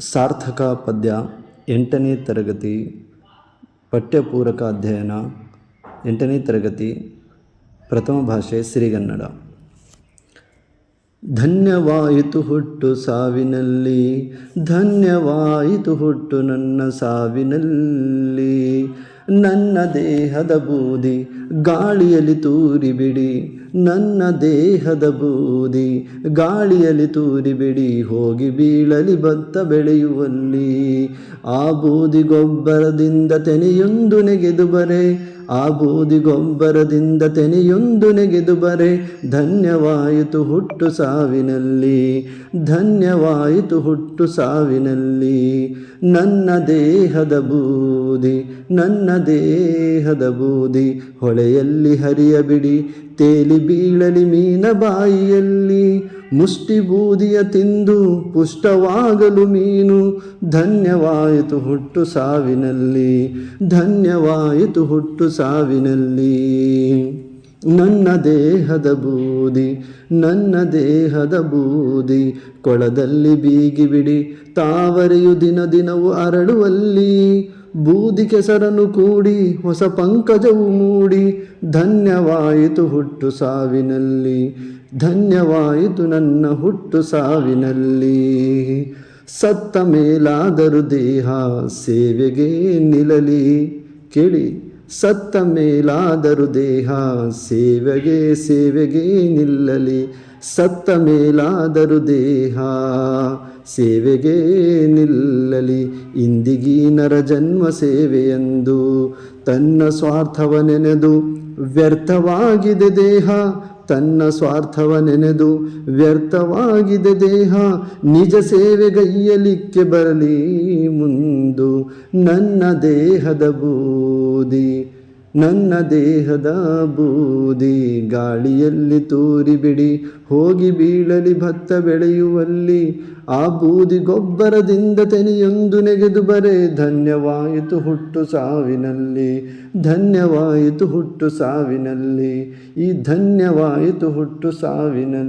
ಸಾರ್ಥಕ ಪದ್ಯ ಎಂಟನೇ ತರಗತಿ ಪಠ್ಯಪೂರಕ ಅಧ್ಯಯನ ಎಂಟನೇ ತರಗತಿ ಪ್ರಥಮ ಭಾಷೆ ಸಿರಿಗನ್ನಡ. ಧನ್ಯವಾಯಿತು ಹುಟ್ಟು ಸಾವಿನಲ್ಲಿ, ಧನ್ಯವಾಯಿತು ಹುಟ್ಟು ನನ್ನ ಸಾವಿನಲ್ಲಿ. ನನ್ನ ದೇಹದ ಬೂದಿ ಗಾಳಿಯಲ್ಲಿ ತೂರಿಬಿಡಿ. ನನ್ನ ದೇಹದ ಬೂದಿ ಗಾಳಿಯಲ್ಲಿ ತೂರಿಬಿಡಿ. ಹೋಗಿ ಬೀಳಲಿ ಭತ್ತ ಬೆಳೆಯುವಲ್ಲಿ. ಆ ಬೂದಿ ಗೊಬ್ಬರದಿಂದ ತೆನೆಯೊಂದು ನೆಗೆದು ಬರೆ. ಆ ಬೂದಿ ಗೊಬ್ಬರದಿಂದ ತೆನೆಯೊಂದು ನೆಗೆದು ಬರೆ, ಧನ್ಯವಾಯಿತು ಹುಟ್ಟು ಸಾವಿನಲ್ಲಿ, ಧನ್ಯವಾಯಿತು ಹುಟ್ಟು ಸಾವಿನಲ್ಲಿ. ನನ್ನ ದೇಹದ ಬೂದಿ, ನನ್ನ ದೇಹದ ಬೂದಿ, ಹೊಳೆಯಲ್ಲಿ ಹರಿಯಬಿಡಿ ತೇಲಿ ಬೀಳಲಿ ಮೀನ ಬಾಯಿಯಲ್ಲಿ, ಮುಷ್ಟಿ ಬೂದಿಯ ತಿಂದು ಪುಷ್ಟವಾಗಲು ಮೀನು. ಧನ್ಯವಾಯಿತು ಹುಟ್ಟು ಸಾವಿನಲ್ಲಿ, ಧನ್ಯವಾಯಿತು ಹುಟ್ಟು ಸಾವಿನಲ್ಲಿ. ನನ್ನ ದೇಹದ ಬೂದಿ, ನನ್ನ ದೇಹದ ಬೂದಿ, ಕೊಳದಲ್ಲಿ ಬೀಗಿ ಬಿಡಿ, ತಾವರೆಯು ದಿನ ದಿನವು ಅರಳುವಲ್ಲಿ. ಬೂದಿ ಕೆಸರನ್ನು ಕೂಡಿ, ಹೊಸ ಪಂಕಜವು ಮೂಡಿ, ಧನ್ಯವಾಯಿತು ಹುಟ್ಟು ಸಾವಿನಲ್ಲಿ, ಧನ್ಯವಾಯಿತು ನನ್ನ ಹುಟ್ಟು ಸಾವಿನಲ್ಲಿ. ಸತ್ತ ಮೇಲಾದರೂ ದೇಹ ಸೇವೆಗೆ ನಿಲ್ಲಲಿ. ಕೇಳಿ. ಸತ್ತ ಮೇಲಾದರು ದೇಹ ಸೇವೆಗೆ ಸೇವೆಗೆ ನಿಲ್ಲಲಿ. ಸತ್ತ ಮೇಲಾದರು ದೇಹ ಸೇವೆಗೆ ನಿಲ್ಲಲಿ. ಇಂದಿಗೀ ನರ ಜನ್ಮ ಸೇವೆಯೆಂದು ತನ್ನ ಸ್ವಾರ್ಥವ ನೆನೆದು ವ್ಯರ್ಥವಾಗಿದೆ ದೇಹ. ತನ್ನ ಸ್ವಾರ್ಥವ ನೆನೆದು ವ್ಯರ್ಥವಾಗಿದೆ ದೇಹ. ನಿಜ ಸೇವೆಗೈಯಲಿಕ್ಕೆ ಬರಲಿ ಮುಂದು ನನ್ನ ದೇಹದ ಬೂದಿ. ನನ್ನ ದೇಹದ ಬೂದಿ ಗಾಳಿಯಲ್ಲಿ ತೂರಿಬಿಡಿ, ಹೋಗಿ ಬೀಳಲಿ ಭತ್ತ ಬೆಳೆಯುವಲ್ಲಿ. ಆ ಬೂದಿ ಗೊಬ್ಬರದಿಂದ ತೆನೆಯೊಂದು ನೆಗೆದು ಬರೆ, ಧನ್ಯವಾಯಿತು ಹುಟ್ಟು ಸಾವಿನಲ್ಲಿ. ಧನ್ಯವಾಯಿತು ಹುಟ್ಟು ಸಾವಿನಲ್ಲಿ. ಈ ಧನ್ಯವಾಯಿತು ಹುಟ್ಟು ಸಾವಿನಲ್ಲಿ.